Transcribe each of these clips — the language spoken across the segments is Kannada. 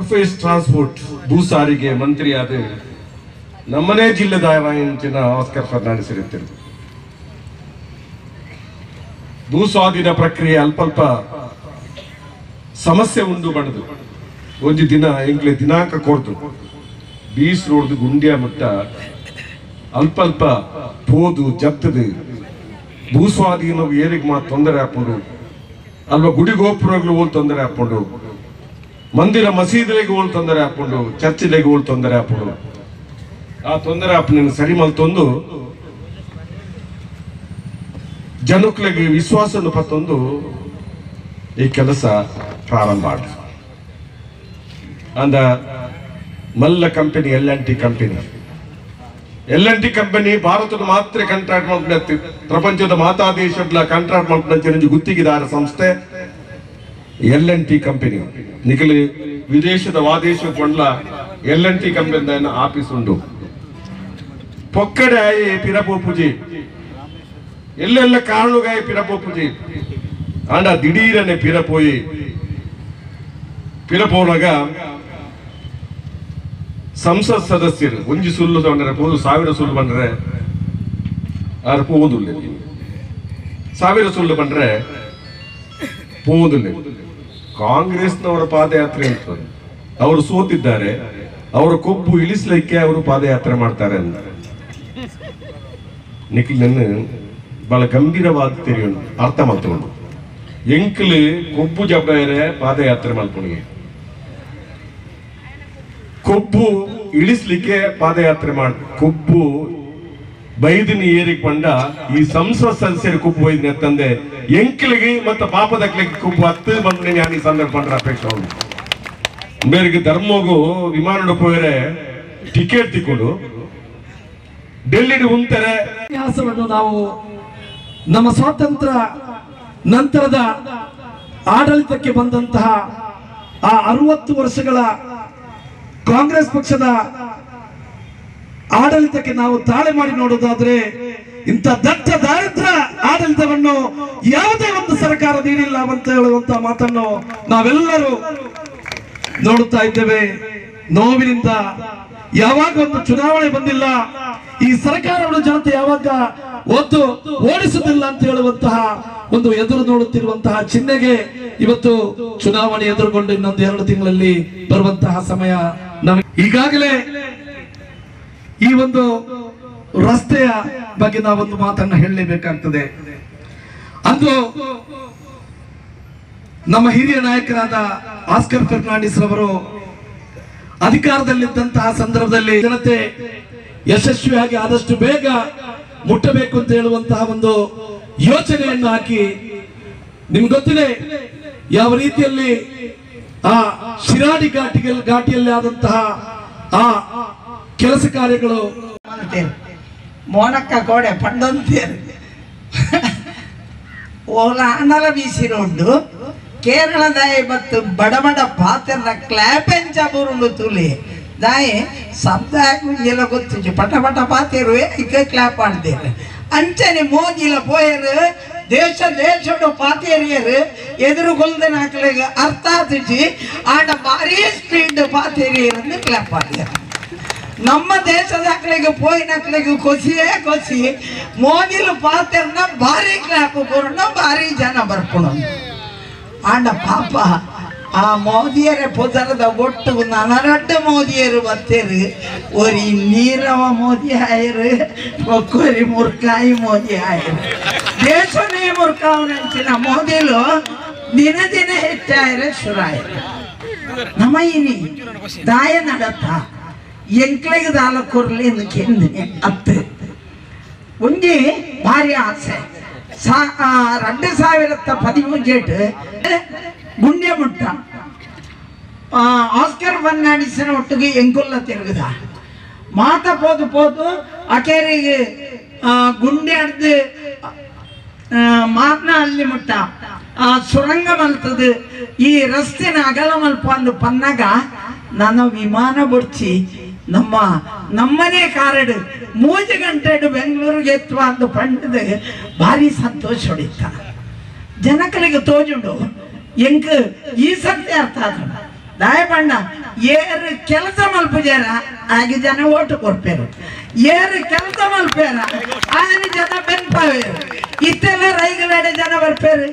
ಸರ್ಫೇಸ್ ಟ್ರಾನ್ಸ್ಪೋರ್ಟ್ ಭೂ ಸಾರಿಗೆ ಮಂತ್ರಿ ಆದ ನಮ್ಮನೇ ಜಿಲ್ಲೆದ ಇಂಚಿನ ಆಸ್ಕರ್ ಫರ್ನಾಂಡಿಸ್ ಇರುತ್ತಿರು. ಭೂ ಸ್ವಾಧೀನ ಪ್ರಕ್ರಿಯೆ ಅಲ್ಪಲ್ಪ ಸಮಸ್ಯೆ ಉಂಡು ಬಡದು ಒಂದು ದಿನ ಎಂಗ್ಲೆ ದಿನಾಂಕ ಕೊಡ್ತು. ಬೀಸ್ ರೋಡ್ದು ಗುಂಡಿಯ ಮಟ್ಟ ಅಲ್ಪಲ್ಪ ಪೋದು ಜತ್ತದು ಭೂ ಸ್ವಾಧೀನ ಏರಿಗೆ ಮಾತು ತೊಂದರೆ ಹಾಕೊಂಡು ಅಲ್ವಾ ಗುಡಿ ಗೋಪುರಗಳು ತೊಂದರೆ ಹಾಕೊಂಡು ಮಂದಿರ ಮಸೀದಿಗೆ ಹೋಲ್ ತೊಂದರೆ ಹಾಕೊಂಡು ಚರ್ಚಿಲೆಗೆ ಹೋಲ್ ತೊಂದರೆ ಹಾಕೊಂಡು ಆ ತೊಂದರೆ ಹಾಪನ ಸರಿ ಮಲ್ತೊಂದು ಜನಕ್ಲೆಗೆ ವಿಶ್ವಾಸವನ್ನು ಪತ್ತೊಂದು ಈ ಕೆಲಸ ಪ್ರಾರಂಭ ಆದ. ಅಂದ, ಮಲ್ಲ company L N T company. L N T company ಭಾರತದ ಮಾತ್ರ ಕಾಂಟ್ರಾಕ್ಟ್ ಮಾಡ್ಕೊಂಡು ಪ್ರಪಂಚದ ಮಾತಾ ದೇಶದ ಕಾಂಟ್ರಾಕ್ಟ್ ಮಾಡ್ಕೊಂಡು ಗುತ್ತಿಗೆದಾರ ಸಂಸ್ಥೆ. L N T company Nikhil, ವಿದೇಶದ ವಾದೇಶ ಕೊಂಡ್ಲ L N T company office ಉಂಡು ಪೂಜೆ. ಎಲ್ಲೆಲ್ಲ ಕಾರಣಗಾಯ ಪಿರಪೋ ಪೂಜೆ. ಆಂಡ ದಿಢೀರನೆ ಪಿರಪೋಯಿ. ಪಿರಪೋನಾಗ ಸಂಸತ್ ಸದಸ್ಯರು, ಒಂಜಿ ಸುಳ್ಳು ತಗೊಂಡ್ರೆ ಪೋದು ಸಾವಿರ ಸುಳ್ಳು ಬಂದ್ರೆ ಅದ್ರ ಪೋದು ಸಾವಿರ ಸುಳ್ಳು ಬಂದ್ರೆ ಪೋದುಲ್ಲ. ಕಾಂಗ್ರೆಸ್ನವರ ಪಾದಯಾತ್ರೆ ಅಂತ ಅವರು ಸೋತಿದ್ದಾರೆ, ಅವರ ಕೊಬ್ಬು ಇಳಿಸ್ಲಿಕ್ಕೆ ಅವರು ಪಾದಯಾತ್ರೆ ಮಾಡ್ತಾರೆ ಅಂತ. ನಿಖಿಲನ್ನು ಬಹಳ ಗಂಭೀರವಾದ ತೆರೆಯ ಅರ್ಥ ಮಾಡ್ಕೊಂಡು. ಎಂಕ್ಲು ಕೊಬ್ಬು ಜಬ್ಬರೆ ಪಾದಯಾತ್ರೆ ಮಾಡ್ಕೊಂಡು ಕೊಬ್ಬು ಇಳಿಸ್ಲಿಕ್ಕೆ ಪಾದಯಾತ್ರೆ ಮಾಡ್, ಕೊಬ್ಬು ಬೈದಿನ ಏರಿಕೊಂಡ ಈ ಸಂಸತ್ ಸದಸ್ಯರ ಕುಪ್ಪು ತಂದೆ ಎಂಕ್ಲಿಗೆ ಮತ್ತೆ ಪಾಪದಕ್ಲಿಗೆ ಕುಪ್ಪು ಹತ್ತು ಬಂದ್ರೆ ನಾನು ಈ ಸಂದರ್ಭ ಪಂಡ್ರ ಅಪೇಕ್ಷೆ ಅವನು ವಿಮಾನ ಹೋದರೆ ಟಿಕೆಟ್ ತಿಕ್ಕೊಂಡು. ಡೆಲ್ಲಿಗೆ ಉಂತಾರೆ. ಇತಿಹಾಸವನ್ನು ನಾವು ನಮ್ಮ ಸ್ವಾತಂತ್ರ್ಯ ನಂತರದ ಆಡಳಿತಕ್ಕೆ ಬಂದಂತಹ ಆ ಅರವತ್ತು ವರ್ಷಗಳ ಕಾಂಗ್ರೆಸ್ ಪಕ್ಷದ ಆಡಳಿತಕ್ಕೆ ನಾವು ತಾಳೆ ಮಾಡಿ ನೋಡೋದಾದ್ರೆ ಇಂಥ ದಟ್ಟ ದಾರಿದ್ರ ಆಡಳಿತವನ್ನು ಯಾವುದೇ ಒಂದು ಸರ್ಕಾರ ನೀಡಿಲ್ಲ ಅಂತ ಹೇಳುವಂತ ಮಾತನ್ನು ನಾವೆಲ್ಲರೂ ನೋಡುತ್ತಾ ಇದ್ದೇವೆ. ನೋವಿನಿಂದ ಯಾವಾಗ ಒಂದು ಚುನಾವಣೆ ಬಂದಿಲ್ಲ, ಈ ಸರ್ಕಾರವನ್ನು ಜನತೆ ಯಾವಾಗ ಒತ್ತು ಓಡಿಸುದಿಲ್ಲ ಅಂತ ಹೇಳುವಂತಹ ಒಂದು ಎದುರು ನೋಡುತ್ತಿರುವಂತಹ ಚಿಹ್ನೆಗೆ ಇವತ್ತು ಚುನಾವಣೆ ಎದುರುಗೊಂಡು ಇನ್ನೊಂದು ಎರಡು ತಿಂಗಳಲ್ಲಿ ಬರುವಂತಹ ಸಮಯ ನಮಗೆ ಈಗಾಗಲೇ ಈ ಒಂದು ರಸ್ತೆಯ ಬಗ್ಗೆ ನಾವೊಂದು ಮಾತನ್ನ ಹೇಳಲೇಬೇಕಾಗ್ತದೆ. ಅಂದು ನಮ್ಮ ಹಿರಿಯ ನಾಯಕರಾದ ಆಸ್ಕರ್ ಫರ್ನಾಂಡಿಸ್ ಅವರು ಅಧಿಕಾರದಲ್ಲಿದ್ದಂತಹ ಸಂದರ್ಭದಲ್ಲಿ ಜನತೆ ಯಶಸ್ವಿಯಾಗಿ ಆದಷ್ಟು ಬೇಗ ಮುಟ್ಟಬೇಕು ಅಂತ ಹೇಳುವಂತಹ ಒಂದು ಯೋಚನೆಯನ್ನು ಹಾಕಿ ನಿಮ್ಗೆ ಗೊತ್ತಿದೆ, ಯಾವ ರೀತಿಯಲ್ಲಿ ಆ ಶಿರಾಡಿ ಘಾಟಿಗೆ ಘಾಟಿಯಲ್ಲಿ ಆದಂತಹ ಆ ಕೆಲಸ ಕಾರ್ಯಗಳು ಅಂತೇಳಿ ಮೋನಕ್ಕ ಗೋಡೆ ಪಂಡೊಂತೇರು ಓಲ ಅನಲ ಬೀಸಿರೋಂಡು ಕೇರಳದ ಇವತ್ತು ಬಡ ಬಡ ಪಾತ್ರ ಕ್ಲಾಪೆಂಚ ಬುರುಂಡು ತುಲಿ ದಾಯಿ ಶಬ್ದ ಕುಂಜಿಲ ಗೊತ್ತು ಪಟ ಪಟ ಪಾತಿರುವೆ ಈಗ ಕ್ಲಾಪ್ ಆಡ್ತೇವೆ ಅಂಚನೆ ಮೋದಿಲ ಪೋಯರು ದೇಶ ದೇಶಡು ಪಾತೇರಿಯರು ಎದುರು ಗೊಲ್ದನ ಹಾಕ್ಲಿಗೆ ಅರ್ಥ ಆತುಚಿ ಆಡ ಭಾರಿ ಸ್ಪೀಡ್ ಪಾತೇರಿಯರನ್ನು ಕ್ಲಾಪ್ ಆಡ್ತಾರೆ ನಮ್ಮ ದೇಶದ ಅಕ್ಳಿಗೆ ಪೋಯಿನ ಅಕ್ಳಿಗೆ ಕೊಸಿಯೇ ಕೊಸಿ, ಮೋದಿಲು ಪಾತ್ರನ ಭಾರಿ ಕೊರೋಣ ಭಾರಿ ಜನ ಬರ್ಕೊಳು ಆಂಡ ಪಾಪ, ಆ ಮೋದಿಯರ ಪುದರದ ಒಟ್ಟು ನನರಡ್ಡ ಮೋದಿಯರು ಬತ್ತೇರು. ಒರಿ ನೀರವ ಮೋದಿ ಆಯರು ಒಕ್ಕೊರಿ ಮುರ್ಕಾಯಿ ಮೋದಿ ಆಯರು ದೇಶನೇ ಮುರ್ಕಾವನಂಚಿನ ಮೋದಿಲು ದಿನ ದಿನ ಹೆಚ್ಚಾಯರೆ ಶುರಾಯರು. ನಮ್ಮ ಇನಿ ದಾಯ ನಡತ್ತ ಎಂಕ್ಲೆಗೆ ನಾಲ್ಕೂರಲ್ಲಿ ನಿಂದ ಅತ್ತೆ. ಒಂಜಿ ಭಾರಿ ಆಸೆ. ಸಾ ರೆಂಡು ಸಾವಿರದ ಪದಿಮೂರು ಏಟು ಗುಂಡೆ ಮುಟ್ಟ ಆಸ್ಕರ್ ಬನ್ನಾಡಿಸಿನ ಒಟ್ಟಿಗೆ ಎಂಕುಲ್ಲ ತಿರುಗದ. ಮಾತ ಪೋದು ಪೋದು ಅಕೇರಿಗೆ ಗುಂಡೆ ಅಡ್ದು ಮಾತನ ಅಲ್ಲಿ ಮುಟ್ಟ. ಆ, ಸುರಂಗ ಮಲ್ತದ. ಈ ರಸ್ತೆನ ಅಗಲ ಮಲ್ಪ ಅಂದು ಪನ್ನಾಗ ನನ್ನ ವಿಮಾನ ಬಡ್ಚಿ ನಮ್ಮ, ನಮ್ಮನೆ ಕಾರಡು ಮೂಜು ಗಂಟೆಡು ಬೆಂಗಳೂರಿಗೆ ಎತ್ತುವ ಅಂದು ಪಂಡದ ಭಾರಿ ಸಂತೋಷ ಹೊಡಿತ. ಜನಕಲಿಗೆ ತೋಜುಂಡು. ಎಂಕ ಈ ಸತ್ಯ ಅರ್ಥ ಆದ ದಾಯಪಣ್ಣ ಏರು ಕೆಲಸ ಮಲ್ಪುಜಾರ ಆಗಿ ಜನ ಓಟು ಕೊಡ್ಪೇರು. ಏರು ಕೆಲಸ ಮಲ್ಪೇರ ಆಗಿ ಜನ ಬೆನ್ಪಾವೇರು. ಇತ್ತೆಲ್ಲ ರೈಗನಾಡೆ ಜನ ಬರ್ಪೇರು.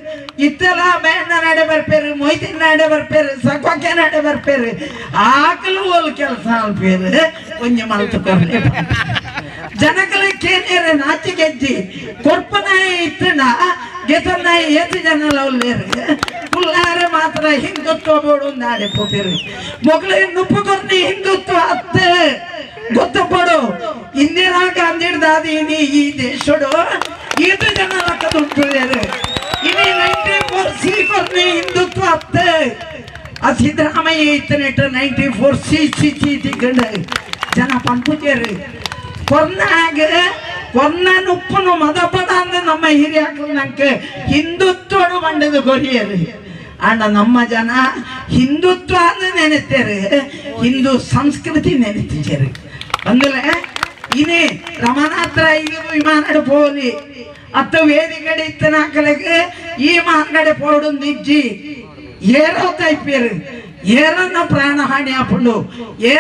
ಇತ್ತೆಲ್ಲ ಬೇಂಡ ನಾಡೆ ಬರ್ಪೇರು ಮೊಯ್ತಿನ ನಾಡೆ ಬರ್ಪೇರು ಸಕ್ವಕ್ಕೆ ನಾಡೆ ಬರ್ಪೇರು. ಆಕಲು ಓಲ್ ಕೆಲಸ ಮಲ್ಪೇರು ಒಂಜಿ ಮಲ್ತು ಕೊರ್ಲೆ ಜನಕಲೆ ಕೇನೇರೆ, ನಾಚಿ ಗೆಜ್ಜಿ. ಕೊರ್ಪನಾಯ ಇತ್ತನ ಗೆತನಾಯ ಏತು ಜನ ಲವ್ಲೇರು. ಪುಲ್ಲಾರೆ ಮಾತ್ರ ಹಿಂದುತ್ವ ಬೋಡು ನಾಡೆ ಪೋಪಿರು ಮೊಗಲೇ ನುಪ್ಪು ಕೊರ್ನಿ ಹಿಂದುತ್ವ ಅತ್ತೆ. ಗೊತ್ತಪಡು. ಇಂದಿರಾ ಗಾಂಧಿ ದಾದೀನಿ ಈ ದೇಶಡು ಏತು ಜನ ಲಕ್ಕದುಂಟುಲೇರು ಇನಿ ನೈಂಟಿ ಫೋರ್ ಸಿ ಕೊರ್ನಿ ಹಿಂದುತ್ವ ಅತ್ತೆ ಆ Siddaramaiah ಇತ್ತನೆಟ್ಟು ninety four C C C ತಿಕ್ಕಂಡು ಜನ ಪಂಪುಜೇರು ಕೊನ್ನಾಗ ಕೊನ್ನ ನುಪ್ಪನು ಮದಪದ ಅಂದ್ರೆ ನಮ್ಮ ಹಿರಿಯಾಕ್ಳು ನಂಗೆ ಹಿಂದುತ್ವಡು ಮಂಡದ ಗೊರಿಯರು ಅಣ್ಣ ನಮ್ಮ ಜನ ಹಿಂದುತ್ವ ಅಂದ್ರೆ ನೆನೆತೇರು. ಹಿಂದೂ ಸಂಸ್ಕೃತಿ ನೆನೆತಿದ್ದೇರು. ಅಂದ್ರೆ ಇನೇ ರಮನಾತ್ರ ಈಗ ವಿಮಾನ ಪೋಲಿ. ಅತ್ತ ವೇದಿಕಡೆ ಇತ್ತನಾಕಲೆಗೆ ಈ ಮಾರ್ಗಡೆ ಪೋಡುಂದಿಜ್ಜಿ ಏರೋ ತೈಪೇರು ಏರನ್ನ ಪ್ರಾಣ ಹಾನಿ ಆಪುಂಡು